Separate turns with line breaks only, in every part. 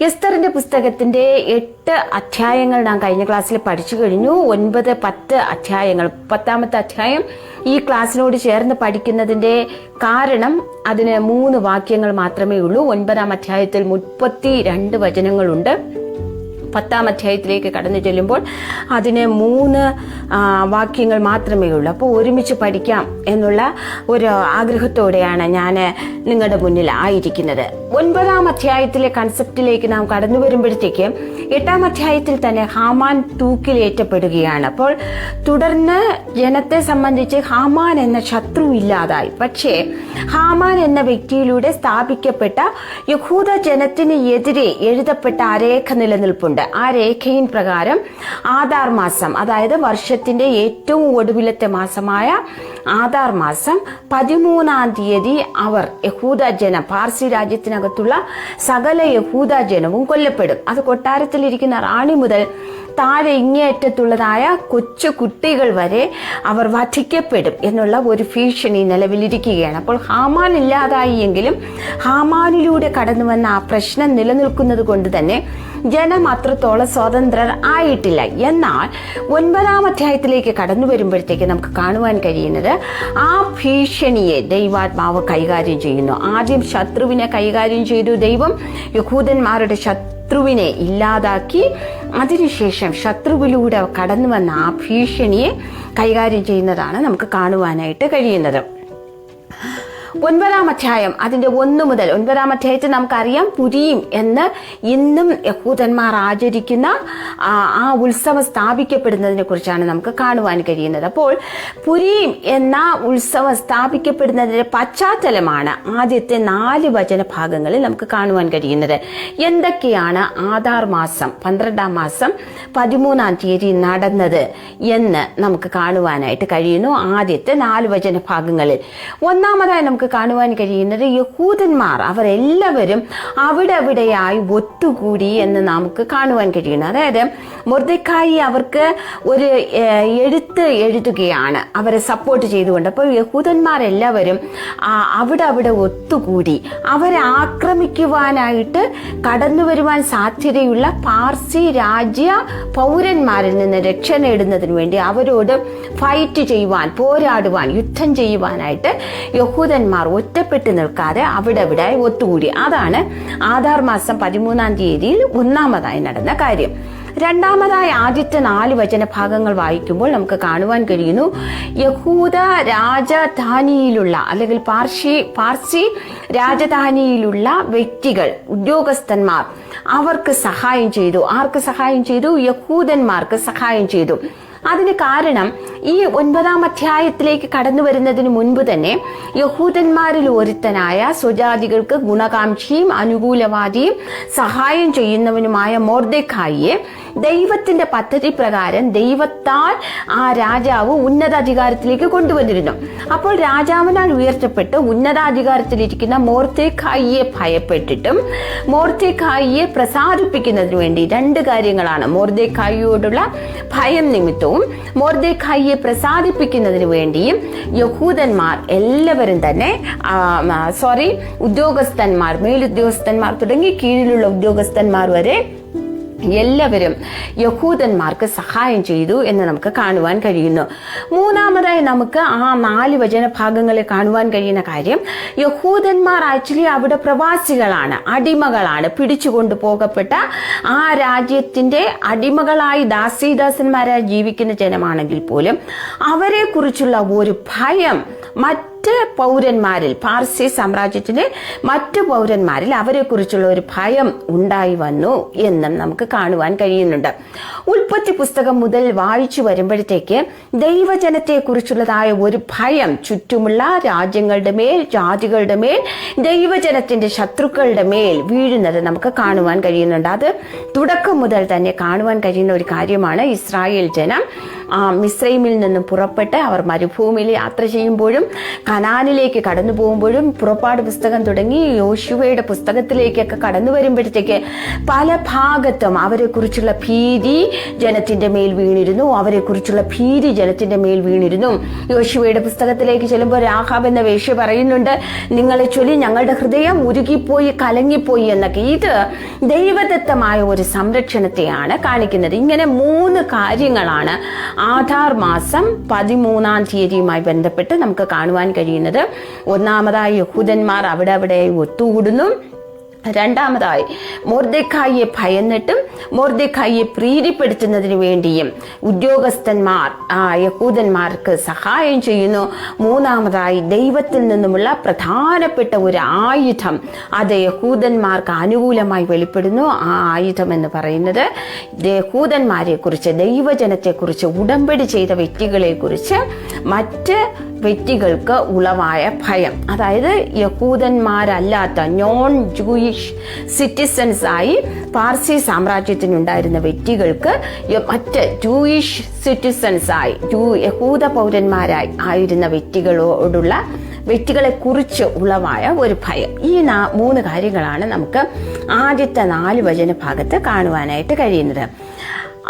എസ്തറിന്റെ പുസ്തകത്തിന്റെ എട്ട് അധ്യായങ്ങൾ നാം കഴിഞ്ഞ ക്ലാസ്സിൽ പഠിച്ചു കഴിഞ്ഞു. ഒൻപത് പത്ത് അധ്യായങ്ങൾ. പത്താമത്തെ അധ്യായം ഈ ക്ലാസ്സിനോട് ചേർന്ന് പഠിക്കുന്നതിന്റെ കാരണം അതിന് മൂന്ന് വാക്യങ്ങൾ മാത്രമേ ഉള്ളൂ. ഒൻപതാം അധ്യായത്തിൽ മുപ്പത്തി രണ്ട് വചനങ്ങളുണ്ട്. പത്താം അധ്യായത്തിലേക്ക് കടന്നു ചെല്ലുമ്പോൾ അതിന് മൂന്ന് വാക്യങ്ങൾ മാത്രമേ ഉള്ളൂ. അപ്പോൾ ഒരുമിച്ച് പഠിക്കാം എന്നുള്ള ഒരു ആഗ്രഹത്തോടെയാണ് ഞാൻ നിങ്ങളുടെ മുന്നിൽ ആയിരിക്കുന്നത്. ഒൻപതാം അധ്യായത്തിലെ കൺസെപ്റ്റിലേക്ക് നാം കടന്നു വരുമ്പോഴത്തേക്ക് എട്ടാം അധ്യായത്തിൽ തന്നെ ഹാമാൻ തൂക്കിലേറ്റപ്പെടുകയാണ് അപ്പോൾ തുടർന്ന് ജനത്തെ സംബന്ധിച്ച് ഹാമാൻ എന്ന ശത്രു ഇല്ലാതായി. പക്ഷേ ഹാമാൻ എന്ന വ്യക്തിയിലൂടെ സ്ഥാപിക്കപ്പെട്ട യഹൂദ ജനത്തിന് എതിരെ എഴുതപ്പെട്ട അരേഖ രേഖ നിലനിൽപ്പുണ്ട് ആ രേഖയിൻ പ്രകാരം ആധാർ മാസം അതായത് വർഷത്തിന്റെ ഏറ്റവും ഒടുവിലത്തെ മാസമായ ആധാർ മാസം പതിമൂന്നാം തീയതി അവർ യഹൂദ ജനം പാർസി രാജ്യത്തിനകത്തുള്ള സകല യഹൂദ ജനവും കൊല്ലപ്പെടും. അത് കൊട്ടാരത്തിലിരിക്കുന്ന റാണി മുതൽ താഴെ ഇങ്ങേയറ്റത്തുള്ളതായ കൊച്ചു കുട്ടികൾ വരെ അവർ വധിക്കപ്പെടും എന്നുള്ള ഒരു ഭീഷണി നിലവിലിരിക്കുകയാണ്. അപ്പോൾ ഹാമാൻ ഇല്ലാതായി എങ്കിലും ഹാമാനിലൂടെ കടന്നു വന്ന ആ പ്രശ്നം നിലനിൽക്കുന്നത് കൊണ്ട് തന്നെ ജനം അത്രത്തോളം സ്വതന്ത്രർ ആയിട്ടില്ല. എന്നാൽ ഒൻപതാം അധ്യായത്തിലേക്ക് കടന്നു വരുമ്പോഴത്തേക്ക് നമുക്ക് കാണുവാൻ കഴിയുന്നത് ആ ഭീഷണിയെ ദൈവാത്മാവ് കൈകാര്യം ചെയ്യുന്നു. ആദ്യം ശത്രുവിനെ കൈകാര്യം ചെയ്തു ദൈവം. യഹൂദന്മാരുടെ ശത്രുവിനെ ഇല്ലാതാക്കി. അതിനുശേഷം ശത്രുവിലൂടെ കടന്നു വന്ന ആ ഭീഷണിയെ കൈകാര്യം ചെയ്യുന്നതാണ് നമുക്ക് കാണുവാനായിട്ട് കഴിയുന്നത്. ഒൻപതാം അധ്യായം അതിന്റെ ഒന്ന് മുതൽ ഒൻപതാം അധ്യായത്തിൽ നമുക്കറിയാം. പുരിയും എന്ന് ഇന്നും യഹൂദന്മാർ ആചരിക്കുന്ന ആ ഉത്സവം സ്ഥാപിക്കപ്പെടുന്നതിനെ കുറിച്ചാണ് നമുക്ക് കാണുവാൻ കഴിയുന്നത്. അപ്പോൾ പുരിയും എന്ന ഉത്സവം സ്ഥാപിക്കപ്പെടുന്നതിന്റെ പശ്ചാത്തലമാണ് ആദ്യത്തെ നാല് വചന ഭാഗങ്ങളിൽ നമുക്ക് കാണുവാൻ കഴിയുന്നത്. എന്തൊക്കെയാണ് ആധാർ മാസം പന്ത്രണ്ടാം മാസം പതിമൂന്നാം തീയതി നടന്നത് എന്ന് നമുക്ക് കാണുവാനായിട്ട് കഴിയുന്നു ആദ്യത്തെ നാല് വചന ഭാഗങ്ങളിൽ ഒന്നാമതായി നമുക്ക് കാണുവാൻ കഴിയുന്നത് യഹൂദന്മാർ. അവരെല്ലാവരും അവിടെ അവിടെയായി ഒത്തുകൂടി എന്ന് നമുക്ക് കാണുവാൻ കഴിയുന്നു. അതായത് മുർദക്കായി അവർക്ക് ഒരു എഴുത്ത് എഴുതുകയാണ്. അവരെ സപ്പോർട്ട് ചെയ്തുകൊണ്ട്. അപ്പോൾ യഹൂദന്മാരെല്ലാവരും അവിടെ അവിടെ ഒത്തുകൂടി. അവരെ ആക്രമിക്കുവാനായിട്ട് കടന്നു വരുവാൻ സാധ്യതയുള്ള പാർസി രാജ്യ പൗരന്മാരിൽ നിന്ന് രക്ഷ നേടുന്നതിന് വേണ്ടി അവരോട് ഫൈറ്റ് ചെയ്യുവാൻ പോരാടുവാൻ യുദ്ധം ചെയ്യുവാനായിട്ട് യഹൂദന്മാർ ഒറ്റപ്പെട്ടു നിൽക്കാതെ അവിടെ അവിടെ ഒത്തുകൂടി. അതാണ് ആധാർ മാസം പതിമൂന്നാം തീയതിയിൽ ഒന്നാമതായി നടന്ന കാര്യം. രണ്ടാമതായി ആദ്യത്തെ നാല് വചനഭാഗങ്ങൾ വായിക്കുമ്പോൾ നമുക്ക് കാണുവാൻ കഴിയുന്നു യഹൂദ രാജധാനിയിലുള്ള അല്ലെങ്കിൽ പാർശി പാർസി രാജധാനിയിലുള്ള വ്യക്തികൾ ഉദ്യോഗസ്ഥന്മാർ അവർക്ക് സഹായം ചെയ്തു. ആർക്ക് സഹായം ചെയ്തു? യഹൂദന്മാർക്ക് സഹായം ചെയ്തു. അതിന് കാരണം ഈ ഒൻപതാം അധ്യായത്തിലേക്ക് കടന്നു വരുന്നതിന് മുൻപ് തന്നെ യഹൂദന്മാരിൽ ഒരുത്തനായ സ്വജാതികൾക്ക് ഗുണകാംക്ഷിയും അനുകൂലവാദിയും സഹായം ചെയ്യുന്നവനുമായ മോർദെഖായിയെ ദൈവത്തിന്റെ പദ്ധതി പ്രകാരം ദൈവത്താൽ ആ രാജാവ് ഉന്നതാധികാരത്തിലേക്ക് കൊണ്ടുവന്നിരുന്നു. അപ്പോൾ രാജാവിനാൽ ഉയർത്തപ്പെട്ട് ഉന്നതാധികാരത്തിലിരിക്കുന്ന മോർത്തേഖായിയെ ഭയപ്പെട്ടിട്ടും മോർത്തേഖായിയെ പ്രസാദിപ്പിക്കുന്നതിന് വേണ്ടി രണ്ട് കാര്യങ്ങളാണ് മോർദേഖായിയോടുള്ള ഭയം നിമിത്തവും. മോർദേഖായിയെ പ്രസാദിപ്പിക്കുന്നതിന് വേണ്ടിയും യഹൂദന്മാർ എല്ലാവരും തന്നെ സോറി ഉദ്യോഗസ്ഥന്മാർ മേലുദ്യോഗസ്ഥന്മാർ തുടങ്ങി കീഴിലുള്ള ഉദ്യോഗസ്ഥന്മാർ വരെ എല്ലാവരും യഹൂദന്മാർക്ക് സഹായം ചെയ്തു എന്ന് നമുക്ക് കാണുവാൻ കഴിയുന്നു. മൂന്നാമതായി നമുക്ക് ആ നാല് വചന ഭാഗങ്ങളിൽ കാണുവാൻ കഴിയുന്ന കാര്യം യഹൂദന്മാർ ആക്ച്വലി അവിടെ പ്രവാസികളാണ് അടിമകളാണ്. പിടിച്ചുകൊണ്ടു പോകപ്പെട്ട ആ രാജ്യത്തിന്റെ അടിമകളായി ദാസീദാസന്മാരായി ജീവിക്കുന്ന ജനമാണെങ്കിൽ പോലും അവരെക്കുറിച്ചുള്ള ഒരു ഭയം മറ്റ് പൗരന്മാരിൽ പാർസി സാമ്രാജ്യത്തിലെ മറ്റു പൗരന്മാരിൽ അവരെ കുറിച്ചുള്ള ഒരു ഭയം ഉണ്ടായി വന്നു എന്നും നമുക്ക് കാണുവാൻ കഴിയുന്നുണ്ട്. ഉൽപ്പത്തി പുസ്തകം മുതൽ വായിച്ചു വരുമ്പോഴത്തേക്ക് ദൈവജനത്തെ കുറിച്ചുള്ളതായ ഒരു ഭയം ചുറ്റുമുള്ള രാജ്യങ്ങളുടെ മേൽ ജാതികളുടെ മേൽ ദൈവജനത്തിന്റെ ശത്രുക്കളുടെ മേൽ വീഴുന്നത് നമുക്ക് കാണുവാൻ കഴിയുന്നുണ്ട്. അത് തുടക്കം മുതൽ തന്നെ കാണുവാൻ കഴിയുന്ന ഒരു കാര്യമാണ് ഇസ്രായേൽ ജനം. ആ മിശ്രൈമിൽ നിന്നും പുറപ്പെട്ട് അവർ മരുഭൂമിയിൽ യാത്ര ചെയ്യുമ്പോഴും കനാനിലേക്ക് കടന്നു പോകുമ്പോഴും പുറപ്പാട് പുസ്തകം തുടങ്ങി യോശുവയുടെ പുസ്തകത്തിലേക്കൊക്കെ കടന്നു വരുമ്പോഴത്തേക്ക് പല ഭാഗത്തും അവരെക്കുറിച്ചുള്ള ഭീതി ജനത്തിന്റെ മേൽ വീണിരുന്നു. അവരെക്കുറിച്ചുള്ള ഭീതി ജനത്തിന്റെ മേൽ വീണിരുന്നു. യോശുവയുടെ പുസ്തകത്തിലേക്ക് ചെല്ലുമ്പോൾ രാഹാബ് എന്ന വേഷ്യ പറയുന്നുണ്ട് നിങ്ങളെ ചൊല്ലി ഞങ്ങളുടെ ഹൃദയം ഉരുകിപ്പോയി കലങ്ങിപ്പോയി എന്നൊക്കെ. ഇത് ദൈവദത്തമായ ഒരു സംരക്ഷണത്തെയാണ് കാണിക്കുന്നത്. ഇങ്ങനെ മൂന്ന് കാര്യങ്ങളാണ് ആധാർ മാസം പതിമൂന്നാം തീയതിയുമായി ബന്ധപ്പെട്ട് നമുക്ക് കാണുവാൻ കഴിയുന്നത് ഒന്നാമതായി യഹൂദന്മാർ അവിടെ അവിടെ ഒത്തുകൂടുന്നു. രണ്ടാമതായി മോർദെഖായിയെ ഭയന്നിട്ടും മോർദെഖായിയെ പ്രീതിപ്പെടുത്തുന്നതിന് വേണ്ടിയും ഉദ്യോഗസ്ഥന്മാർ ആ യഹൂദന്മാർക്ക് സഹായം ചെയ്യുന്നു. മൂന്നാമതായി ദൈവത്തിൽ നിന്നുമുള്ള പ്രധാനപ്പെട്ട ഒരു ആയുധം. അത് യഹൂദന്മാർക്ക് അനുകൂലമായി വെളിപ്പെടുന്നു. ആ ആയുധം എന്ന് പറയുന്നത് യഹൂദന്മാരെ കുറിച്ച് ദൈവജനത്തെക്കുറിച്ച് ഉടമ്പടി ചെയ്ത വ്യക്തികളെക്കുറിച്ച് മറ്റ് വ്യക്തികൾക്ക് ഉളവായ ഭയം. അതായത് യഹൂദന്മാരല്ലാത്ത നോൺ ജൂയിഷ് സിറ്റിസൺസ് ആയി പാർസി സാമ്രാജ്യത്തിനുണ്ടായിരുന്ന വ്യക്തികൾക്ക് മറ്റ് ജൂയിഷ് സിറ്റിസൺസ് ആയി ജൂ യഹൂദ പൗരന്മാരായി ആയിരുന്ന വ്യക്തികളോടുള്ള വ്യക്തികളെ കുറിച്ച് ഉളവായ ഒരു ഭയം. ഈ നാ- മൂന്ന് കാര്യങ്ങളാണ് നമുക്ക് ആദ്യത്തെ നാല് വചന ഭാഗത്ത് കാണുവാനായിട്ട് കഴിയുന്നത്.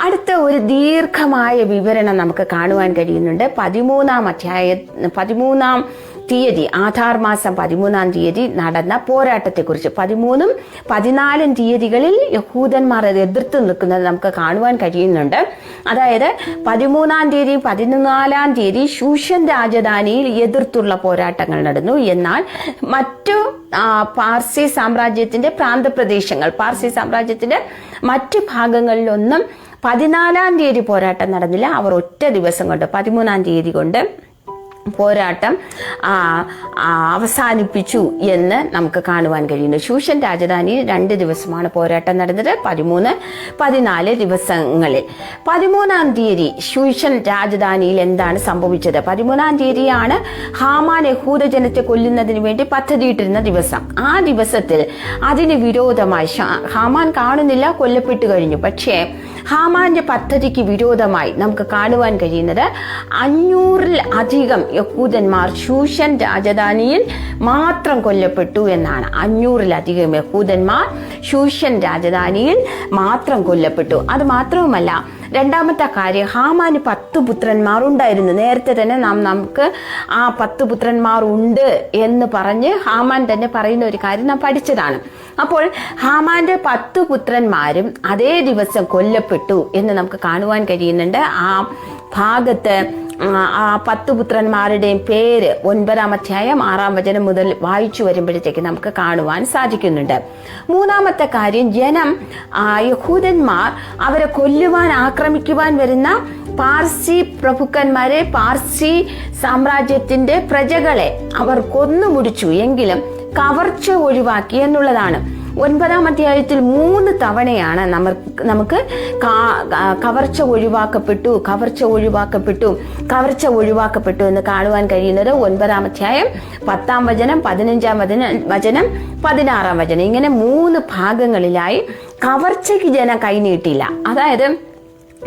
അടുത്ത ഒരു ദീർഘമായ വിവരണം നമുക്ക് കാണുവാൻ കഴിയുന്നുണ്ട്. പതിമൂന്നാം അധ്യായ പതിമൂന്നാം തീയതി ആധാർ മാസം പതിമൂന്നാം തീയതി നടന്ന പോരാട്ടത്തെക്കുറിച്ച്. പതിമൂന്നും പതിനാലും തീയതികളിൽ യഹൂദന്മാർ എതിർത്ത് നിൽക്കുന്നത് നമുക്ക് കാണുവാൻ കഴിയുന്നുണ്ട്. അതായത് പതിമൂന്നാം തീയതി പതിനാലാം തീയതി ശൂഷൻ രാജധാനിയിൽ എതിർത്തുള്ള പോരാട്ടങ്ങൾ നടന്നു. എന്നാൽ മറ്റു പാർസി സാമ്രാജ്യത്തിന്റെ പ്രാന്തപ്രദേശങ്ങൾ പാർസി സാമ്രാജ്യത്തിന്റെ മറ്റു ഭാഗങ്ങളിലൊന്നും പതിനാലാം തീയതി പോരാട്ടം നടന്നില്ല. അവർ ഒറ്റ ദിവസം കൊണ്ട് പതിമൂന്നാം തീയതി കൊണ്ട് പോരാട്ടം അവസാനിപ്പിച്ചു എന്ന് നമുക്ക് കാണുവാൻ കഴിയുന്നു. ശൂഷൻ രാജധാനിയിൽ രണ്ട് ദിവസമാണ് പോരാട്ടം നടന്നത്. പതിമൂന്ന് പതിനാല് ദിവസങ്ങളിൽ. പതിമൂന്നാം തീയതി ശൂഷൻ രാജധാനിയിൽ എന്താണ് സംഭവിച്ചത്? പതിമൂന്നാം തീയതിയാണ് ഹാമാൻ യഹൂദ ജനത്തെ കൊല്ലുന്നതിന് വേണ്ടി പദ്ധതിയിട്ടിരുന്ന ദിവസം. ആ ദിവസത്തിൽ അതിന് വിരോധമായി ഹാമാൻ കാണുന്നില്ല കൊല്ലപ്പെട്ടു കഴിഞ്ഞു. പക്ഷേ ഹാമാന്റെ പദ്ധതിക്ക് വിരോധമായി നമുക്ക് കാണുവാൻ കഴിയുന്നത് അഞ്ഞൂറിൽ അധികം യഹൂദന്മാർ ശൂഷൻ രാജധാനിയിൽ മാത്രം കൊല്ലപ്പെട്ടു എന്നാണ്. അഞ്ഞൂറിലധികം യഹൂദന്മാർ ശൂഷൻ രാജധാനിയിൽ മാത്രം കൊല്ലപ്പെട്ടു. അത് മാത്രവുമല്ല രണ്ടാമത്തെ കാര്യം ഹാമാന് പത്ത് പുത്രന്മാർ ഉണ്ടായിരുന്നു. നേരത്തെ തന്നെ നാം നമുക്ക് ആ പത്ത് പുത്രന്മാർ ഉണ്ട് എന്ന് പറഞ്ഞ് ഹാമാൻ തന്നെ പറയുന്ന ഒരു കാര്യം നാം പഠിച്ചതാണ്. അപ്പോൾ ഹാമാന്റെ പത്ത് പുത്രന്മാരും അതേ ദിവസം കൊല്ലപ്പെട്ടു എന്ന് നമുക്ക് കാണുവാൻ കഴിയുന്നുണ്ട്. ആ ഭാഗത്ത് ആ, പത്ത് പുത്രന്മാരുടെയും പേര് ഒൻപതാം അധ്യായം ആറാം വചനം മുതൽ വായിച്ചു വരുമ്പോഴത്തേക്ക് നമുക്ക് കാണുവാൻ സാധിക്കുന്നുണ്ട്. മൂന്നാമത്തെ കാര്യം ജനം യഹൂദന്മാർ അവരെ കൊല്ലുവാൻ ആക്രമിക്കുവാൻ വരുന്ന പാർസി പ്രഭുക്കന്മാരെ പാർസി സാമ്രാജ്യത്തിന്റെ പ്രജകളെ അവർ കൊന്നു മുടിച്ചു. എങ്കിലും കവർച്ച ഒഴിവാക്കി എന്നുള്ളതാണ്. ഒൻപതാം അധ്യായത്തിൽ മൂന്ന് തവണയാണ് നമുക്ക് കവർച്ച ഒഴിവാക്കപ്പെട്ടു കവർച്ച ഒഴിവാക്കപ്പെട്ടു കവർച്ച ഒഴിവാക്കപ്പെട്ടു എന്ന് കാണുവാൻ കഴിയുന്നത് ഒൻപതാം അധ്യായം പത്താം വചനം പതിനഞ്ചാം വചന വചനം പതിനാറാം വചനം. ഇങ്ങനെ മൂന്ന് ഭാഗങ്ങളിലായി കവർച്ചയ്ക്ക് ജനം കൈനീട്ടില്ല. അതായത്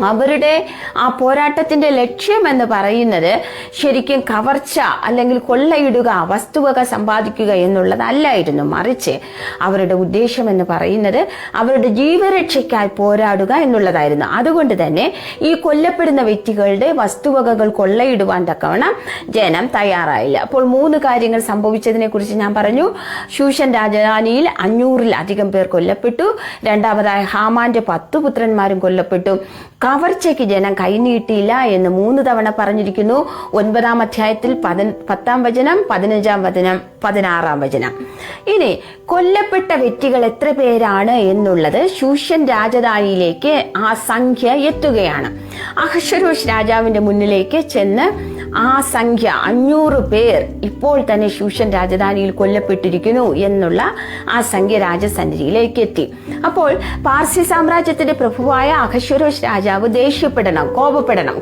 അവരുടെ ആ പോരാട്ടത്തിന്റെ ലക്ഷ്യം എന്ന് പറയുന്നത് ശരിക്കും കവർച്ച അല്ലെങ്കിൽ കൊള്ളയിടുക വസ്തുവക സമ്പാദിക്കുക എന്നുള്ളതല്ലായിരുന്നു. മറിച്ച് അവരുടെ ഉദ്ദേശം എന്ന് പറയുന്നത് അവരുടെ ജീവരക്ഷയ്ക്കായി പോരാടുക എന്നുള്ളതായിരുന്നു. അതുകൊണ്ട് തന്നെ ഈ കൊല്ലപ്പെടുന്ന വ്യക്തികളുടെ വസ്തുവകകൾ കൊള്ളയിടുവാൻ തക്കവണ്ണം ജനം തയ്യാറായില്ല. അപ്പോൾ മൂന്ന് കാര്യങ്ങൾ സംഭവിച്ചതിനെ കുറിച്ച് ഞാൻ പറഞ്ഞു. ശൂഷൻ രാജധാനിയിൽ അഞ്ഞൂറിലധികം പേർ കൊല്ലപ്പെട്ടു. രണ്ടാമതായി ഹാമാന്റെ പത്തു പുത്രന്മാരും കൊല്ലപ്പെട്ടു. കവർച്ചയ്ക്ക് ജനം കൈനീട്ടിയില്ല എന്ന് മൂന്ന് തവണ പറഞ്ഞിരിക്കുന്നു. ഒൻപതാം അധ്യായത്തിൽ പതി പത്താം വചനം പതിനഞ്ചാം വചനം പതിനാറാം വചനം. ഇനി കൊല്ലപ്പെട്ട വ്യക്തികൾ എത്ര പേരാണ് എന്നുള്ളത് ശൂഷ്യൻ രാജധാനിയിലേക്ക് ആ സംഖ്യ എത്തുകയാണ്. അഹശ്വരോഷ് രാജാവിന്റെ മുന്നിലേക്ക് ചെന്ന് ആ സംഖ്യ അഞ്ഞൂറ് പേർ ഇപ്പോൾ തന്നെ ശൂഷൻ രാജധാനിയിൽ കൊല്ലപ്പെട്ടിരിക്കുന്നു എന്നുള്ള ആ സംഖ്യ രാജസന്നിധിയിലേക്ക് എത്തി. അപ്പോൾ പാർസി സാമ്രാജ്യത്തിന്റെ പ്രഭുവായ അഹശ്വരോഷ് രാജാവ് ദേഷ്യപ്പെടണം കോപപ്പെടണം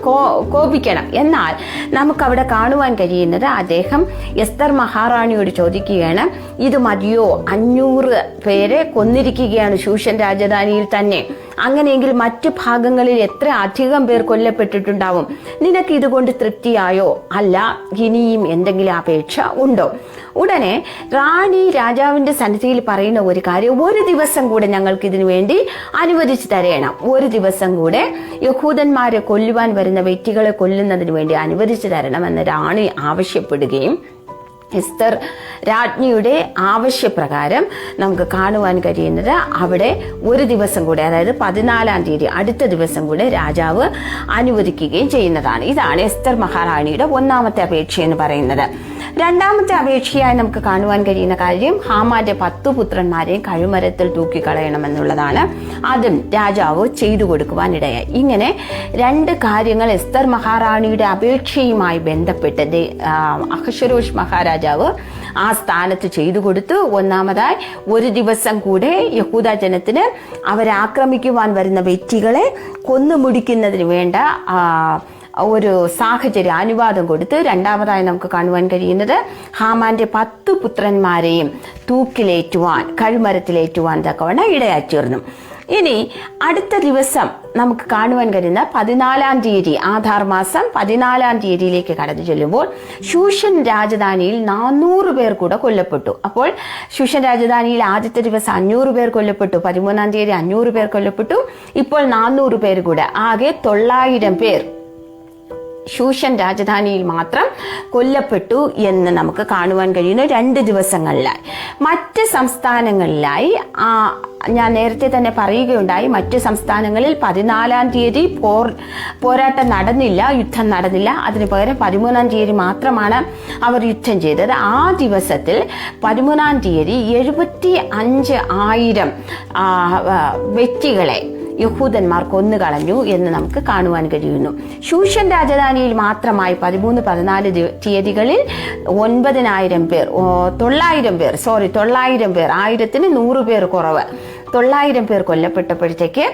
കോപിക്കണം. എന്നാൽ നമുക്കവിടെ കാണുവാൻ കഴിയുന്നത് അദ്ദേഹം എസ്തർ മഹാറാണിയോട് ചോദിക്കുകയാണ് ഇത് മതിയോ? അഞ്ഞൂറ് പേരെ കൊന്നിരിക്കുകയാണ് ശൂഷൻ രാജധാനിയിൽ തന്നെ. അങ്ങനെയെങ്കിൽ മറ്റു ഭാഗങ്ങളിൽ എത്ര അധികം പേർ കൊല്ലപ്പെട്ടിട്ടുണ്ടാവും? നിനക്ക് ഇതുകൊണ്ട് തൃപ്തിയായോ? അല്ല ഇനിയും എന്തെങ്കിലും അപേക്ഷ ഉണ്ടോ? ഉടനെ റാണി രാജാവിന്റെ സന്നിധിയിൽ പറയുന്ന ഒരു കാര്യം ഒരു ദിവസം കൂടെ ഞങ്ങൾക്ക് ഇതിനു വേണ്ടി അനുവദിച്ചു തരയണം ഒരു ദിവസം കൂടെ യഹൂദന്മാരെ കൊല്ലുവാൻ വരുന്ന വ്യക്തികളെ കൊല്ലുന്നതിന് വേണ്ടി അനുവദിച്ചു എന്ന് റാണി ആവശ്യപ്പെടുകയും എസ്തർ രാജ്ഞിയുടെ ആവശ്യപ്രകാരം നമുക്ക് കാണുവാൻ കഴിയുന്നത് അവിടെ ഒരു ദിവസം കൂടെ അതായത് പതിനാലാം തീയതി അടുത്ത ദിവസം കൂടെ രാജാവ് അനുവദിക്കുകയും ചെയ്യുന്നതാണ്. ഇതാണ് എസ്തർ മഹാറാണിയുടെ ഒന്നാമത്തെ അപേക്ഷ എന്ന് പറയുന്നത്. രണ്ടാമത്തെ അപേക്ഷയായി നമുക്ക് കാണുവാൻ കഴിയുന്ന കാര്യം ഹാമാന്റെ പത്തു പുത്രന്മാരെയും കഴിമരത്തിൽ തൂക്കിക്കളയണമെന്നുള്ളതാണ്. അതും രാജാവ് ചെയ്തു കൊടുക്കുവാൻ ഇടയായി. ഇങ്ങനെ രണ്ട് കാര്യങ്ങൾ എസ്തർ മഹാറാണിയുടെ അപേക്ഷയുമായി ബന്ധപ്പെട്ട് അഹശ്വരോഷ് മഹാരാജാവ് ആ സ്ഥാനത്ത് ചെയ്തു കൊടുത്തു. ഒന്നാമതായി ഒരു ദിവസം കൂടെ യഹൂദ ജനത്തിന് അവരാക്രമിക്കുവാൻ വരുന്ന വ്യക്തികളെ കൊന്നുമുടിക്കുന്നതിന് വേണ്ട ഒരു സാഹചര്യം അനുവാദം കൊടുത്ത് രണ്ടാമതായി നമുക്ക് കാണുവാൻ കഴിയുന്നത് ഹാമാന്റെ പത്തു പുത്രന്മാരെയും തൂക്കിലേറ്റുവാൻ കഴിമരത്തിലേറ്റുവാൻ തക്കവണ്ണം ഇടയാച്ചേർന്നു ഇനി അടുത്ത ദിവസം നമുക്ക് കാണുവാൻ കഴിയുന്ന പതിനാലാം തീയതി ആധാർ മാസം പതിനാലാം തീയതിയിലേക്ക് കടന്നു ചെല്ലുമ്പോൾ ശൂഷൻ രാജധാനിയിൽ നാനൂറ് പേർ കൂടെ കൊല്ലപ്പെട്ടു. അപ്പോൾ ശൂഷൻ രാജധാനിയിൽ ആദ്യത്തെ ദിവസം അഞ്ഞൂറ് പേർ കൊല്ലപ്പെട്ടു പതിമൂന്നാം തീയതി അഞ്ഞൂറ് പേർ കൊല്ലപ്പെട്ടു. ഇപ്പോൾ നാനൂറ് പേർ കൂടെ ആകെ തൊള്ളായിരം പേർ ശൂഷൻ രാജധാനിയിൽ മാത്രം കൊല്ലപ്പെട്ടു എന്ന് നമുക്ക് കാണുവാൻ കഴിയുന്ന രണ്ട് ദിവസങ്ങളിലായി. മറ്റ് സംസ്ഥാനങ്ങളിലായി ഞാൻ നേരത്തെ തന്നെ പറയുകയുണ്ടായി മറ്റ് സംസ്ഥാനങ്ങളിൽ പതിനാലാം തീയതി പോർ പോരാട്ടം നടന്നില്ല യുദ്ധം നടന്നില്ല. അതിന് പകരം പതിമൂന്നാം തീയതി മാത്രമാണ് അവർ യുദ്ധം ചെയ്തത്. ആ ദിവസത്തിൽ പതിമൂന്നാം തീയതി എഴുപത്തി അഞ്ച് ആയിരം വ്യക്തികളെ യഹൂദന്മാർ കൊന്നുകളഞ്ഞു എന്ന് നമുക്ക് കാണുവാൻ കഴിയുന്നു. ശൂഷ്യൻ രാജധാനിയിൽ മാത്രമായി പതിമൂന്ന് പതിനാല് തീയതികളിൽ ഒൻപതിനായിരം പേർ തൊള്ളായിരം പേർ സോറി തൊള്ളായിരം പേർ ആയിരത്തിന് നൂറ് പേർ കുറവ്. തൊള്ളായിരം പേർ കൊല്ലപ്പെട്ടപ്പോഴത്തേക്ക്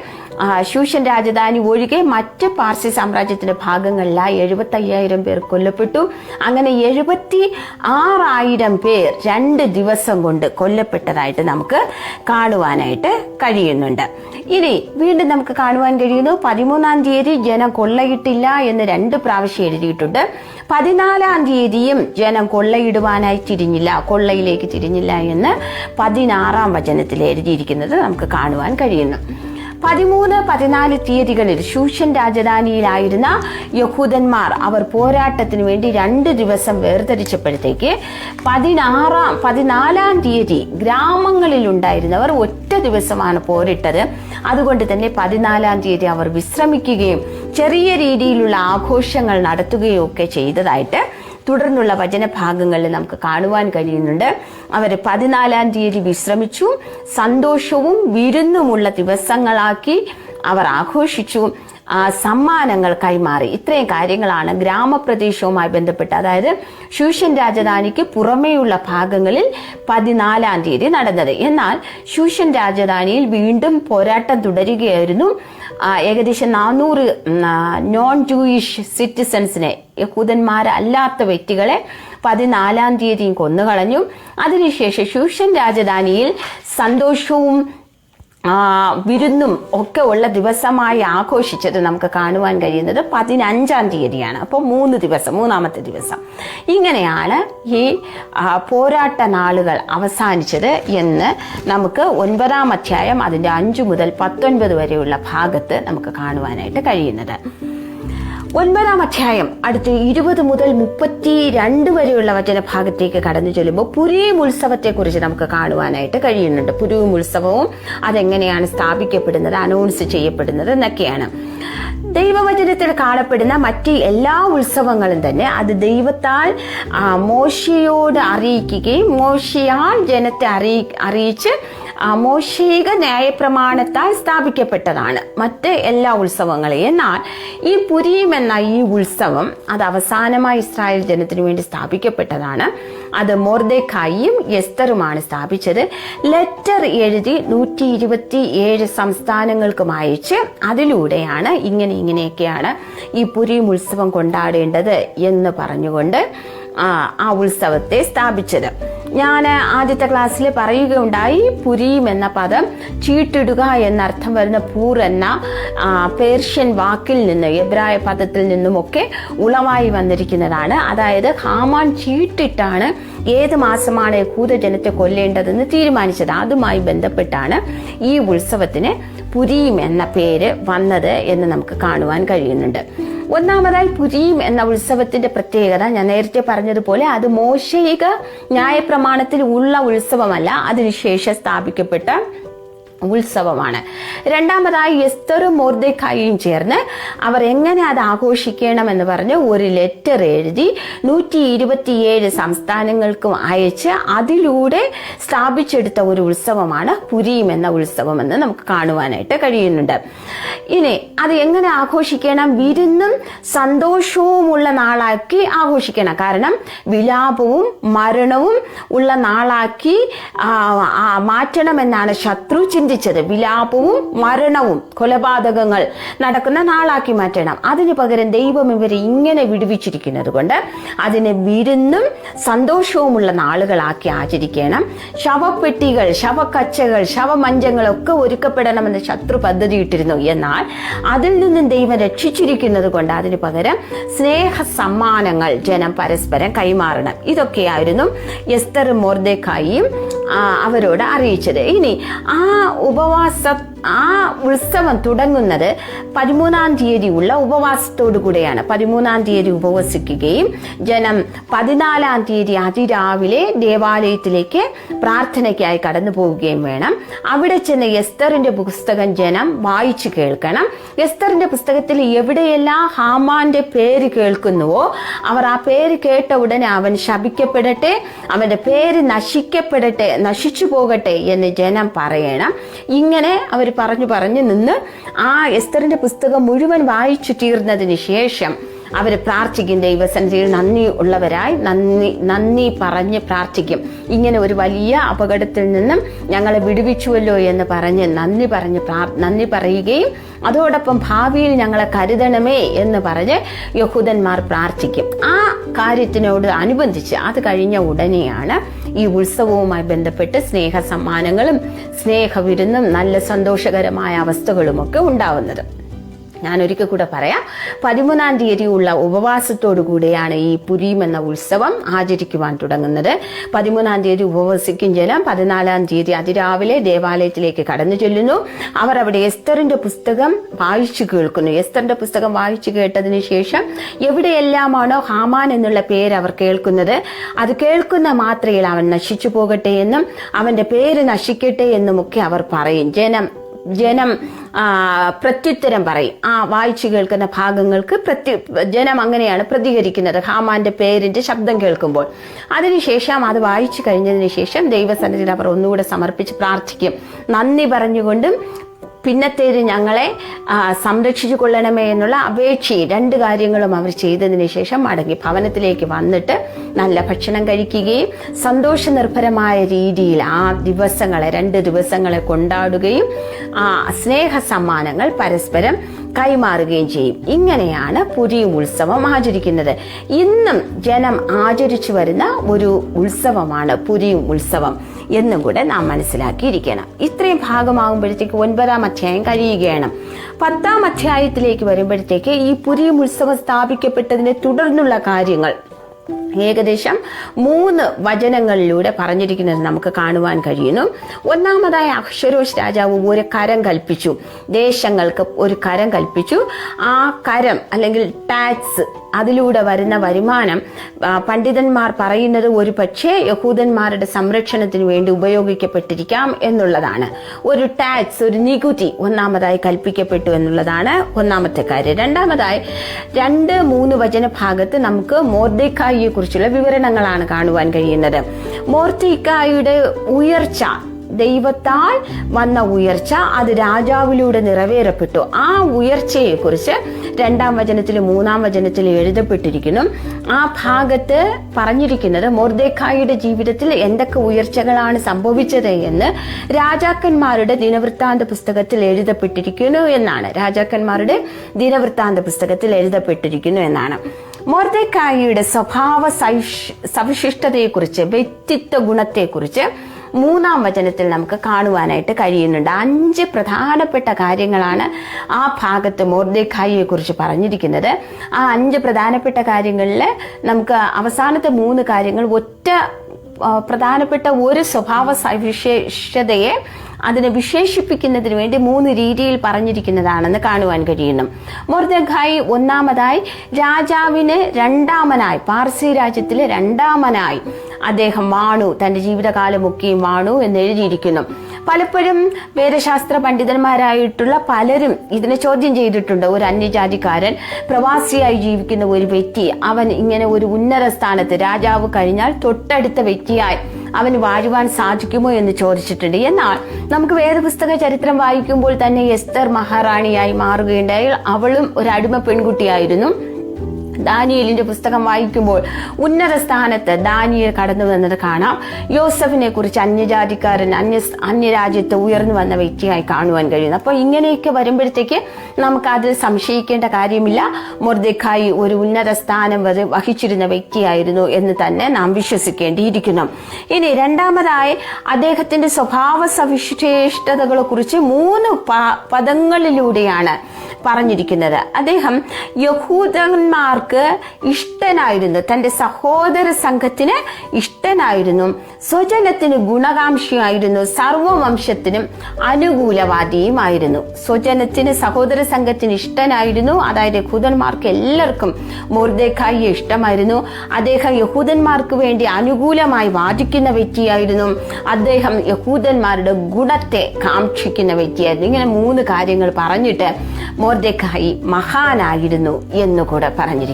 ശൂഷൻ രാജധാനി ഒഴികെ മറ്റ് പാർസി സാമ്രാജ്യത്തിന്റെ ഭാഗങ്ങളിലായി എഴുപത്തി അയ്യായിരം പേർ കൊല്ലപ്പെട്ടു. അങ്ങനെ എഴുപത്തി ആറായിരം പേർ രണ്ട് ദിവസം കൊണ്ട് കൊല്ലപ്പെട്ടതായിട്ട് നമുക്ക് കാണുവാനായിട്ട് കഴിയുന്നുണ്ട്. ഇനി വീണ്ടും നമുക്ക് കാണുവാൻ കഴിയുന്നു പതിമൂന്നാം തീയതി ജനം കൊള്ളയിട്ടില്ല എന്ന് രണ്ട് പ്രാവശ്യം എഴുതിയിട്ടുണ്ട്. പതിനാലാം തീയതിയും ജനം കൊള്ളയിടുവാനായി തിരിഞ്ഞില്ല കൊള്ളയിലേക്ക് തിരിഞ്ഞില്ല എന്ന് പതിനാറാം വചനത്തിൽ എഴുതിയിരിക്കുന്നത് നമുക്ക് കാണുവാൻ കഴിയുന്നു. പതിമൂന്ന് പതിനാല് തീയതികളിൽ ശൂഷൻ രാജധാനിയിലായിരുന്ന യഹൂദന്മാർ അവർ പോരാട്ടത്തിന് വേണ്ടി രണ്ട് ദിവസം വേർതിരിച്ചപ്പോഴത്തേക്ക് പതിനാറാം പതിനാലാം തീയതി ഗ്രാമങ്ങളിൽ ഉണ്ടായിരുന്നവർ ഒറ്റ ദിവസമാണ് പോരിട്ടത്. അതുകൊണ്ട് തന്നെ പതിനാലാം തീയതി അവർ വിശ്രമിക്കുകയും ചെറിയ രീതിയിലുള്ള ആഘോഷങ്ങൾ നടത്തുകയും ഒക്കെ ചെയ്തതായിട്ട് തുടർന്നുള്ള വചനഭാഗങ്ങളിൽ നമുക്ക് കാണുവാൻ കഴിയുന്നുണ്ട്. അവർ പതിനാലാം തീയതി വിശ്രമിച്ചു. സന്തോഷവും വിരുന്നുമുള്ള ദിവസങ്ങളാക്കി അവർ ആഘോഷിച്ചു. സമ്മാനങ്ങൾ കൈമാറി. ഇത്രയും കാര്യങ്ങളാണ് ഗ്രാമപ്രദേശവുമായി ബന്ധപ്പെട്ട്. അതായത് ശൂഷ്യൻ രാജധാനിക്ക് പുറമേയുള്ള ഭാഗങ്ങളിൽ പതിനാലാം തീയതി നടന്നത്. എന്നാൽ ശൂഷ്യൻ രാജധാനിയിൽ വീണ്ടും പോരാട്ടം തുടരുകയായിരുന്നു. ഏകദേശം നാനൂറ് നോൺ ജൂയിഷ് സിറ്റിസൺസിനെ യഹൂദന്മാരല്ലാത്ത വ്യക്തികളെ പതിനാലാം തീയതിയും കൊന്നുകളഞ്ഞു. അതിനുശേഷം ശൂഷ്യൻ രാജധാനിയിൽ സന്തോഷവും വിരുന്നും ഒക്കെ ഉള്ള ദിവസമായി ആഘോഷിച്ചത് നമുക്ക് കാണുവാൻ കഴിയുന്നത് പതിനഞ്ചാം തീയതിയാണ്. അപ്പോൾ മൂന്ന് ദിവസം മൂന്നാമത്തെ ദിവസം. ഇങ്ങനെയാണ് ഈ പോരാട്ട നാളുകൾ അവസാനിച്ചത് എന്ന് നമുക്ക് ഒൻപതാം അധ്യായം അതിന്റെ അഞ്ചു മുതൽ പത്തൊൻപത് വരെയുള്ള ഭാഗത്ത് നമുക്ക് കാണുവാനായിട്ട് കഴിയുന്നത്. ഒൻപതാം അധ്യായം അടുത്ത ഇരുപത് മുതൽ മുപ്പത്തി രണ്ട് വരെയുള്ള വചനഭാഗത്തേക്ക് കടന്നു ചെല്ലുമ്പോൾ പുരീം ഉത്സവത്തെക്കുറിച്ച് നമുക്ക് കാണുവാനായിട്ട് കഴിയുന്നുണ്ട്. പുരീം ഉത്സവവും അതെങ്ങനെയാണ് സ്ഥാപിക്കപ്പെടുന്നത് അനൗൺസ് ചെയ്യപ്പെടുന്നത് എന്നൊക്കെയാണ്. ദൈവവചനത്തിൽ കാണപ്പെടുന്ന മറ്റ് എല്ലാ ഉത്സവങ്ങളും തന്നെ അത് ദൈവത്താൽ മോശയോട് അറിയിക്കുകയും മോശയാൽ ജനത്തെ അറിയി അറിയിച്ച് ആ, ന്യായ ന്യായപ്രമാണത്താൽ സ്ഥാപിക്കപ്പെട്ടതാണ്. മറ്റ് എല്ലാ ഉത്സവങ്ങളും എന്നാൽ ഈ പുരീം എന്ന ഈ ഉത്സവം അത് അവസാനമായി ഇസ്രായേൽ ജനത്തിനു വേണ്ടി സ്ഥാപിക്കപ്പെട്ടതാണ്. അത് മോർദേഖായിയും എസ്തറുമാണ് സ്ഥാപിച്ചത്. ലെറ്റർ എഴുതി നൂറ്റി ഇരുപത്തി ഏഴ് സംസ്ഥാനങ്ങൾക്കും അയച്ച് അതിലൂടെയാണ് ഇങ്ങനെ ഇങ്ങനെയൊക്കെയാണ് ഈ പുരീം ഉത്സവം കൊണ്ടാടേണ്ടത് എന്ന് പറഞ്ഞുകൊണ്ട് ആ ഉത്സവത്തെ സ്ഥാപിച്ചത്. ഞാൻ ആദ്യത്തെ ക്ലാസ്സിൽ പറയുകയുണ്ടായി പുരീം എന്ന പദം ചീട്ടിടുക എന്നർത്ഥം വരുന്ന പൂർ എന്ന പേർഷ്യൻ വാക്കിൽ നിന്ന് എബ്രായ പദത്തിൽ നിന്നുമൊക്കെ ഉളവായി വന്നിരിക്കുന്നതാണ്. അതായത് ഹാമാൻ ചീട്ടിട്ടാണ് ഏത് മാസമാണ് കൂതജനത്തെ കൊല്ലേണ്ടതെന്ന് തീരുമാനിച്ചത്. അതുമായി ബന്ധപ്പെട്ടാണ് ഈ ഉത്സവത്തിന് പുരീം എന്ന പേര് വന്നത് എന്ന് നമുക്ക് കാണുവാൻ കഴിയുന്നുണ്ട്. ഒന്നാമതായി പുരീം എന്ന ഉത്സവത്തിന്റെ പ്രത്യേകത ഞാൻ നേരത്തെ പറഞ്ഞതുപോലെ അത് മോശയിക ന്യായപ്രമാണത്തിൽ ഉള്ള ഉത്സവമല്ല അതിനുശേഷം സ്ഥാപിക്കപ്പെട്ട ഉത്സവമാണ്. രണ്ടാമതായി എസ്തറും മോർദേക്കായും ചേർന്ന് അവർ എങ്ങനെ അത് ആഘോഷിക്കണം എന്ന് പറഞ്ഞ് ഒരു ലെറ്റർ എഴുതി നൂറ്റി ഇരുപത്തിയേഴ് സംസ്ഥാനങ്ങൾക്കും അയച്ച് അതിലൂടെ സ്ഥാപിച്ചെടുത്ത ഒരു ഉത്സവമാണ് പുരിയും എന്ന ഉത്സവം എന്ന് നമുക്ക് കാണുവാനായിട്ട് കഴിയുന്നുണ്ട്. ഇനി അത് എങ്ങനെ ആഘോഷിക്കണം? വിരുന്നും സന്തോഷവുമുള്ള നാളാക്കി ആഘോഷിക്കണം. കാരണം വിലാപവും മരണവും ഉള്ള നാളാക്കി മാറ്റണമെന്നാണ് ശത്രു ചിന്തിച്ചത് വിലാപവും മരണവും കൊലപാതകങ്ങൾ നടക്കുന്ന നാളാക്കി മാറ്റണം. അതിന് പകരം ദൈവം ഇവരെ ഇങ്ങനെ വിടുവിച്ചിരിക്കുന്നത് കൊണ്ട് അതിനെ വിരുന്നും സന്തോഷവുമുള്ള നാളുകളാക്കി ആചരിക്കണം. ശവപ്പെട്ടികൾ ശവക്കച്ചകൾ ശവമഞ്ചങ്ങളൊക്കെ ഒരുക്കപ്പെടണമെന്ന് ശത്രു പദ്ധതി ഇട്ടിരുന്നു എന്നാൽ അതിൽ നിന്നും ദൈവം രക്ഷിച്ചിരിക്കുന്നത് കൊണ്ട് അതിന് പകരം സ്നേഹ സമ്മാനങ്ങൾ ജനം പരസ്പരം കൈമാറണം. ഇതൊക്കെയായിരുന്നു എസ്തർ മോർദേക്കായും അവരോട് അറിയിച്ചത്. ഇനി ആ ഉപവാസ ആ ഉത്സവം തുടങ്ങുന്നത് പതിമൂന്നാം ഉള്ള ഉപവാസത്തോടു കൂടെയാണ്. പതിമൂന്നാം തീയതി ഉപവസിക്കുകയും ജനം പതിനാലാം തീയതി അതിരാവിലെ ദേവാലയത്തിലേക്ക് പ്രാർത്ഥനയ്ക്കായി കടന്നു പോവുകയും വേണം. അവിടെ ചെന്ന് എസ്തറിന്റെ പുസ്തകം ജനം വായിച്ചു കേൾക്കണം. എസ്തറിന്റെ പുസ്തകത്തിൽ എവിടെയെല്ലാം ഹാമാന്റെ പേര് കേൾക്കുന്നുവോ അവർ ആ പേര് കേട്ട ഉടനെ അവൻ ശപിക്കപ്പെടട്ടെ അവന്റെ പേര് നശിക്കപ്പെടട്ടെ നശിച്ചു പോകട്ടെ എന്ന് ജനം പറയണം. ഇങ്ങനെ അവർ പറഞ്ഞു പറഞ്ഞു നിന്ന് ആ എസ്തറിന്റെ പുസ്തകം മുഴുവൻ വായിച്ചു തീർന്നതിന് ശേഷം അവർ പ്രാർത്ഥിക്കും ദൈവസന്നിധിയിൽ നന്ദി ഉള്ളവരായി നന്ദി നന്ദി പറഞ്ഞ് പ്രാർത്ഥിക്കും. ഇങ്ങനെ ഒരു വലിയ അപകടത്തിൽ നിന്നും ഞങ്ങളെ വിടുവിച്ചുവല്ലോ എന്ന് പറഞ്ഞ് നന്ദി പറഞ്ഞ് നന്ദി പറയുകയും അതോടൊപ്പം ഭാവിയിൽ ഞങ്ങളെ കരുതണമേ എന്ന് പറഞ്ഞ് യഹൂദന്മാർ പ്രാർത്ഥിക്കും. ആ കാര്യത്തിനോട് അനുബന്ധിച്ച് അത് കഴിഞ്ഞ ഉടനെയാണ് ഈ ഉത്സവവുമായി ബന്ധപ്പെട്ട് സ്നേഹ സമ്മാനങ്ങളും സ്നേഹവിരുന്നും നല്ല സന്തോഷകരമായ അവസ്ഥകളുമൊക്കെ ഉണ്ടാവുന്നത്. ഞാൻ ഒരിക്കൽ കൂടെ പറയാം. പതിമൂന്നാം തീയതിയുള്ള ഉപവാസത്തോടു കൂടിയാണ് ഈ പുരീം എന്ന ഉത്സവം ആചരിക്കുവാൻ തുടങ്ങുന്നത്. പതിമൂന്നാം തീയതി ഉപവസിക്കും ജനം. പതിനാലാം തീയതി അതിരാവിലെ ദേവാലയത്തിലേക്ക് കടന്നു ചെല്ലുന്നു. അവർ അവിടെ എസ്തറിന്റെ പുസ്തകം വായിച്ചു കേൾക്കുന്നു. എസ്തറിന്റെ പുസ്തകം വായിച്ചു കേട്ടതിന് ശേഷം എവിടെയെല്ലാമാണോ ഹാമാൻ എന്നുള്ള പേര് അവർ കേൾക്കുന്നത്. അത് കേൾക്കുന്ന മാത്രയിൽ അവൻ നശിച്ചു പോകട്ടെ എന്നും അവന്റെ പേര് നശിക്കട്ടെ എന്നുമൊക്കെ അവർ പറയും. ജനം ജനം പ്രത്യുത്തരം പറയും. ആ വായിച്ചു കേൾക്കുന്ന ഭാഗങ്ങൾക്ക് പ്രത്യു ജനം അങ്ങനെയാണ് പ്രതികരിക്കുന്നത്. ഹാമാന്റെ പേരിന്റെ ശബ്ദം കേൾക്കുമ്പോൾ. അതിനുശേഷം അത് വായിച്ചു കഴിഞ്ഞതിന് ശേഷം ദൈവസന്നിധിയിൽ അവർ ഒന്നുകൂടെ സമർപ്പിച്ച് പ്രാർത്ഥിക്കും. നന്ദി പറഞ്ഞുകൊണ്ടും പിന്നത്തേത് ഞങ്ങളെ സംരക്ഷിച്ചു കൊള്ളണമേ എന്നുള്ള അപേക്ഷയും രണ്ട് കാര്യങ്ങളും അവർ ചെയ്തതിന് ശേഷം മടങ്ങി ഭവനത്തിലേക്ക് വന്നിട്ട് നല്ല ഭക്ഷണം കഴിക്കുകയും സന്തോഷ നിർഭരമായ രീതിയിൽ ആ ദിവസങ്ങളെ രണ്ട് ദിവസങ്ങളെ കൊണ്ടാടുകയും ആ സ്നേഹ സമ്മാനങ്ങൾ പരസ്പരം കൈമാറുകയും ചെയ്യും. ഇങ്ങനെയാണ് പുരിയും ഉത്സവം ആചരിക്കുന്നത്. ഇന്നും ജനം ആചരിച്ചു വരുന്ന ഒരു ഉത്സവമാണ് പുരിയും ഉത്സവം എന്നും കൂടെ നാം മനസ്സിലാക്കിയിരിക്കണം. ഇത്രയും ഭാഗമാകുമ്പോഴത്തേക്ക് ഒൻപതാം അധ്യായം കഴിയുകയാണ്. പത്താം അധ്യായത്തിലേക്ക് വരുമ്പോഴത്തേക്ക് ഈ പുരിയും ഉത്സവം സ്ഥാപിക്കപ്പെട്ടതിനെ തുടർന്നുള്ള കാര്യങ്ങൾ. ഏകദേശം മൂന്ന് വചനങ്ങളിലൂടെ പറഞ്ഞിരിക്കുന്നത് നമുക്ക് കാണുവാൻ കഴിയുന്നു. ഒന്നാമതായ അക്ഷരോഷ് രാജാവ് ഒരു കരം കൽപ്പിച്ചു. ദേശങ്ങൾക്ക് ഒരു കരം കൽപ്പിച്ചു. ആ കരം അല്ലെങ്കിൽ ടാക്സ് അതിലൂടെ വരുന്ന വരുമാനം പണ്ഡിതന്മാർ പറയുന്നത് ഒരു പക്ഷേ യഹൂദന്മാരുടെ സംരക്ഷണത്തിന് വേണ്ടി ഉപയോഗിക്കപ്പെട്ടിരിക്കാം എന്നുള്ളതാണ്. ഒരു ടാക്സ് ഒരു നികുതി ഒന്നാമതായി കൽപ്പിക്കപ്പെട്ടു എന്നുള്ളതാണ് ഒന്നാമത്തെ കാര്യം. രണ്ടാമതായി രണ്ട് മൂന്ന് വചന ഭാഗത്ത് നമുക്ക് മോർദേക്കായിയെ കുറിച്ചുള്ള വിവരണങ്ങളാണ് കാണുവാൻ കഴിയുന്നത്. മോർത്തിക്കായുടെ ഉയർച്ച ദൈവത്താൽ വന്ന ഉയർച്ച അത് രാജാവിലൂടെ നിറവേറപ്പെട്ടു. ആ ഉയർച്ചയെക്കുറിച്ച് രണ്ടാം വചനത്തിൽ മൂന്നാം വചനത്തിൽ എഴുതപ്പെട്ടിരിക്കുന്നു. ആ ഭാഗത്ത് പറഞ്ഞിരിക്കുന്നത് മൊർദേഖായിയുടെ ജീവിതത്തിൽ എന്തൊക്കെ ഉയർച്ചകളാണ് സംഭവിച്ചത് എന്ന് രാജാക്കന്മാരുടെ ദിനവൃത്താന്ത പുസ്തകത്തിൽ എഴുതപ്പെട്ടിരിക്കുന്നു എന്നാണ്. രാജാക്കന്മാരുടെ ദിനവൃത്താന്ത പുസ്തകത്തിൽ എഴുതപ്പെട്ടിരിക്കുന്നു എന്നാണ്. മൊർദക്കായിയുടെ സ്വഭാവ സവിശ്- സവിശിഷ്ടതയെക്കുറിച്ച് വ്യക്തിത്വ ഗുണത്തെക്കുറിച്ച് മൂന്നാം വചനത്തിൽ നമുക്ക് കാണുവാനായിട്ട് കഴിയുന്നുണ്ട്. അഞ്ച് പ്രധാനപ്പെട്ട കാര്യങ്ങളാണ് ആ ഭാഗത്ത് മോർദേഖായിയെ കുറിച്ച് പറഞ്ഞിരിക്കുന്നത്. ആ അഞ്ച് പ്രധാനപ്പെട്ട കാര്യങ്ങളിൽ നമുക്ക് അവസാനത്തെ മൂന്ന് കാര്യങ്ങൾ ഒറ്റ പ്രധാനപ്പെട്ട ഒരു സ്വഭാവ സവിശേഷതയെ അതിനെ വിശേഷിപ്പിക്കുന്നതിന് വേണ്ടി മൂന്ന് രീതിയിൽ പറഞ്ഞിരിക്കുന്നതാണെന്ന് കാണുവാൻ കഴിയുന്നു. മൊർദഖായി ഒന്നാമതായി രാജാവിന് രണ്ടാമനായി പാർസി രാജ്യത്തിലെ രണ്ടാമനായി അദ്ദേഹം വാണു തന്റെ ജീവിതകാലമൊക്കെയും വാണു എന്ന് എഴുതിയിരിക്കുന്നു. പലപ്പോഴും വേദശാസ്ത്ര പണ്ഡിതന്മാരായിട്ടുള്ള പലരും ഇതിനെ ചോദ്യം ചെയ്തിട്ടുണ്ട്. ഒരു അന്യജാതിക്കാരൻ പ്രവാസിയായി ജീവിക്കുന്ന ഒരു വ്യക്തി അവൻ ഇങ്ങനെ ഒരു ഉന്നത സ്ഥാനത്ത് രാജാവ് കഴിഞ്ഞാൽ തൊട്ടടുത്ത വ്യക്തിയായി അവന് വാഴുവാൻ സാധിക്കുമോ എന്ന് ചോദിച്ചിട്ടുണ്ട്. എന്നാൽ നമുക്ക് വേദപുസ്തക ചരിത്രം വായിക്കുമ്പോൾ തന്നെ എസ്തർ മഹാറാണിയായി മാറുകയുണ്ടായി. അവളും ഒരു അടിമ പെൺകുട്ടിയായിരുന്നു. ദാനിയലിന്റെ പുസ്തകം വായിക്കുമ്പോൾ ഉന്നത സ്ഥാനത്ത് ദാനിയൽ കടന്നു വന്നത് കാണാം. യോസഫിനെ കുറിച്ച് അന്യജാതിക്കാരൻ അന്യ അന്യരാജ്യത്ത് ഉയർന്നു വന്ന വ്യക്തിയായി കാണുവാൻ കഴിയുന്നു. അപ്പോൾ ഇങ്ങനെയൊക്കെ വരുമ്പോഴത്തേക്ക് നമുക്ക് അതിൽ സംശയിക്കേണ്ട കാര്യമില്ല. മൊർദെഖായി ഒരു ഉന്നത സ്ഥാനം വരെ വഹിച്ചിരുന്ന വ്യക്തിയായിരുന്നു എന്ന് തന്നെ നാം വിശ്വസിക്കേണ്ടിയിരിക്കുന്നു. ഇനി രണ്ടാമതായി അദ്ദേഹത്തിന്റെ സ്വഭാവ സവിശേഷതകളെ കുറിച്ച് മൂന്ന് പദങ്ങളിലൂടെയാണ് പറഞ്ഞിരിക്കുന്നത്. അദ്ദേഹം യഹൂദന്മാർക്ക് ഇഷ്ടനായിരുന്നു. തന്റെ സഹോദര സംഘത്തിന് ഇഷ്ടനായിരുന്നു. സ്വജനത്തിന് ഗുണകാംക്ഷിയായിരുന്നു. സർവവംശത്തിനും അനുകൂലവാദിയുമായിരുന്നു. സ്വജനത്തിന് സഹോദര സംഘത്തിന് ഇഷ്ടനായിരുന്നു. അതായത് യഹൂദന്മാർക്ക് എല്ലാവർക്കും മൊർദേഖായിയെ ഇഷ്ടമായിരുന്നു. അദ്ദേഹം യഹൂദന്മാർക്ക് വേണ്ടി അനുകൂലമായി വാദിക്കുന്ന വ്യക്തിയായിരുന്നു. അദ്ദേഹം യഹൂദന്മാരുടെ ഗുണത്തെ കാക്ഷിക്കുന്ന വ്യക്തിയായിരുന്നു. ഇങ്ങനെ മൂന്ന് കാര്യങ്ങൾ പറഞ്ഞിട്ട് മോർദേഖായി മഹാനായിരുന്നു എന്നുകൂടെ പറഞ്ഞിരിക്കുന്നു.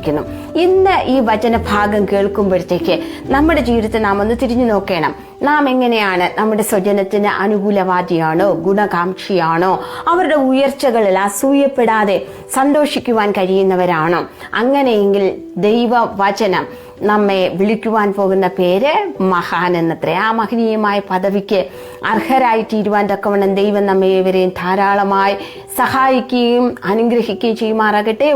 ഇന്ന് ഈ വചനഭാഗം കേൾക്കുമ്പോഴത്തേക്ക് നമ്മുടെ ജീവിതത്തെ നാം ഒന്ന് തിരിഞ്ഞു നോക്കണം. നാം എങ്ങനെയാണ് നമ്മുടെ സ്വജനത്തിന് അനുകൂലവാദിയാണോ ഗുണകാംക്ഷിയാണോ അവരുടെ ഉയർച്ചകളിൽ അസൂയപ്പെടാതെ സന്തോഷിക്കുവാൻ കഴിയുന്നവരാണോ? അങ്ങനെയെങ്കിൽ ദൈവവചനം നമ്മെ വിളിക്കുവാൻ പോകുന്ന പേര് മഹാൻ എന്നത്രേ. ആ മഹനീയമായ പദവിക്ക് അർഹരായി തീരുവാൻ തക്കവണ്ണം ദൈവം നമ്മെ ഇവരെയും ധാരാളമായി സഹായിക്കുകയും അനുഗ്രഹിക്കുകയും ചെയ്യുമാറാകട്ടെ.